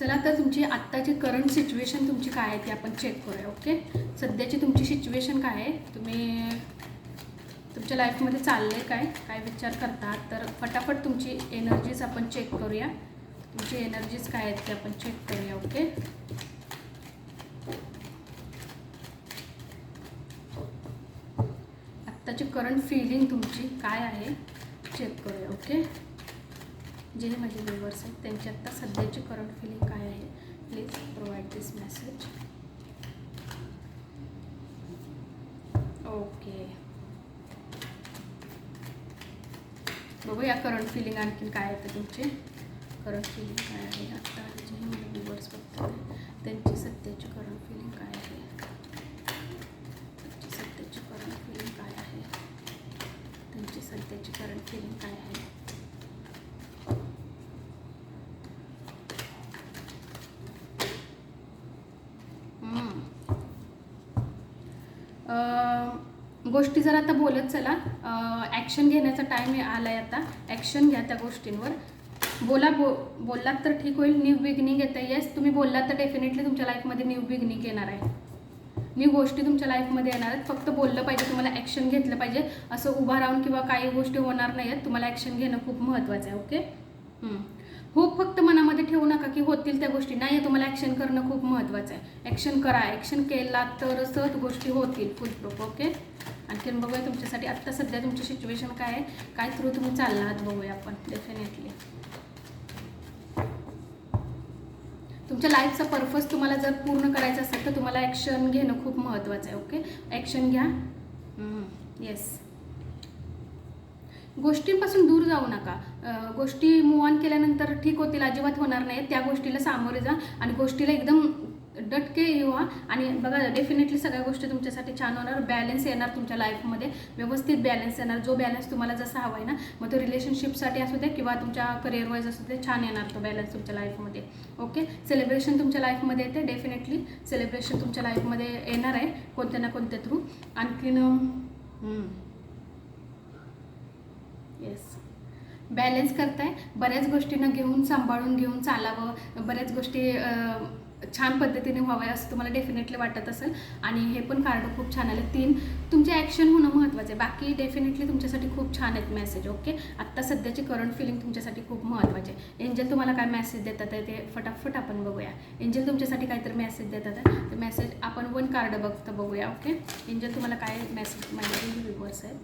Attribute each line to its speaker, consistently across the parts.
Speaker 1: चला तर तुमची आत्ताची करंट सिच्युएशन तुमची काय आहे ती आपण चेक करूया ओके सध्याची तुमची सिच्युएशन काय आहे? तुम्ही तुमच्या लाईफमध्ये चाललं आहे काय? काय विचार करतात? तर फटाफट तुमची एनर्जीज आपण चेक करूया. तुमची एनर्जीज काय आहेत ते आपण चेक करूया ओके आत्ताची करंट फिलिंग तुमची काय आहे? चेक करूया ओके जे माझे व्ह्युअर्स आहेत त्यांची आत्ता सध्याची करंट फिलिंग काय आहे? Please provide this message okay बघूया करंट फिलिंग आणखीन काय आहे ते तुमचे. करंट फिलिंग काय आहे? आत्ता जे मला व्ह्युअर्स बघतात त्यांची सध्याची करंट फिलिंग काय आहे त्यांची सध्याची करंट फिलिंग काय आहे त्यांची सध्याची करंट फिलिंग काय आहे हम्म. अं, गोष्टी जर आता बोलत चला. ॲक्शन घेण्याचा टाईम आला आहे आता. ॲक्शन घ्या त्या गोष्टींवर. बोला बो बोललात तर ठीक होईल. न्यू बिगनिंग येतं येस तुम्ही बोललात तर डेफिनेटली तुमच्या लाईफमध्ये न्यू बिगनिंग येणार आहे. न्यू गोष्टी तुमच्या लाईफमध्ये येणार आहेत. फक्त बोललं पाहिजे तुम्हाला ॲक्शन घेतलं पाहिजे. असं उभा राहून किंवा काही गोष्टी होणार नाही आहेत तुम्हाला ॲक्शन घेणं खूप महत्त्वाचं आहे ओके होप हो फक्त मनामध्ये ठेवू नका की होतील त्या गोष्टी. नाही तुम्हाला ॲक्शन करणं खूप महत्त्वाचं आहे. ॲक्शन करा. ॲक्शन केला तरच गोष्टी होतील फुलप्रूफ ओके आणखीन बघूया तुमच्यासाठी आत्ता सध्या तुमची सिच्युएशन काय आहे? काय थ्रू तुम्ही चालला आहात बघूया आपण डेफिनेटली तुमच्या लाईफचा पर्पज तुम्हाला जर पूर्ण करायचा असेल तर तुम्हाला ॲक्शन घेणं खूप महत्त्वाचं आहे ओके ॲक्शन घ्या. येस गोष्टींपासून दूर जाऊ नका. गोष्टी मूव ऑन केल्यानंतर ठीक होतील अजिबात होणार नाही त्या गोष्टीला सामोरे जा आणि गोष्टीला एकदम डटके येवा आणि बघा डेफिनेटली सगळ्या गोष्टी तुमच्यासाठी छान होणार. बॅलन्स येणार तुमच्या लाईफमध्ये व्यवस्थित बॅलन्स येणार. जो बॅलन्स तुम्हाला जसा हवा आहे ना मग तो रिलेशनशिपसाठी असू दे किंवा तुमच्या करिअर वाईज असू दे छान येणार तो बॅलन्स तुमच्या लाईफमध्ये ओके सेलिब्रेशन तुमच्या लाईफमध्ये येते डेफिनेटली सेलिब्रेशन तुमच्या लाईफमध्ये येणार आहे कोणत्या ना कोणत्या थ्रू आणखीन येस बॅलन्स करताय. बऱ्याच गोष्टींना घेऊन सांभाळून घेऊन चालावं. बऱ्याच गोष्टी छान पद्धतीने व्हावं असं तुम्हाला डेफिनेटली वाटत असेल. आणि हे पण कार्ड खूप छान आले. तीन तुमचे ॲक्शन होणं महत्त्वाचं आहे. बाकी डेफिनेटली तुमच्यासाठी खूप छान आहेत मेसेज ओके आत्ता सध्याची करंट फिलिंग तुमच्यासाठी खूप महत्त्वाचे आहे. एंजल तुम्हाला काय मेसेज देतात आहे ते फटाफट आपण बघूया. एंजल तुमच्यासाठी काहीतरी मेसेज देतात आहे. मेसेज आपण वन कार्ड बघतं बघूया ओके एंजल तुम्हाला काय मेसेज माझे व्ह्युअर्स आहेत.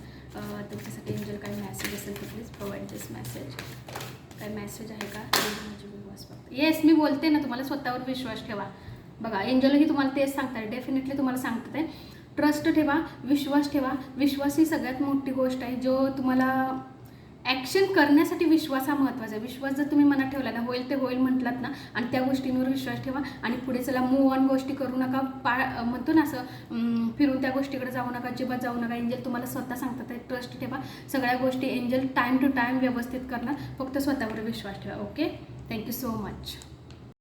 Speaker 1: तुमच्यासाठी एंजल काय मेसेज असेल तर प्लीज प्रोव्हाइड दिस मेसेज काय मेसेज आहे का? माझे फक्त. येस मी बोलते ना तुम्हाला स्वतःवर विश्वास ठेवा. बघा एंजलही तुम्हाला तेच सांगतात. डेफिनेटली तुम्हाला सांगतात आहे ट्रस्ट ठेवा विश्वास ठेवा. विश्वास ही सगळ्यात मोठी गोष्ट आहे जो तुम्हाला ॲक्शन करण्यासाठी विश्वास हा महत्त्वाचा आहे. विश्वास जर तुम्ही मनात ठेवला ना होईल ते होईल म्हटलात ना आणि त्या गोष्टींवर विश्वास ठेवा. आणि पुढे चला मूव ऑन गोष्टी करू नका. पा म्हणतो ना असं फिरून त्या गोष्टीकडे जाऊ नका अजिबात जाऊ नका. एंजल तुम्हाला स्वतः सांगतात ट्रस्ट ठेवा. सगळ्या गोष्टी एंजल टाईम टू टाईम व्यवस्थित करणार. फक्त स्वतःवर विश्वास ठेवा okay Thank you so much.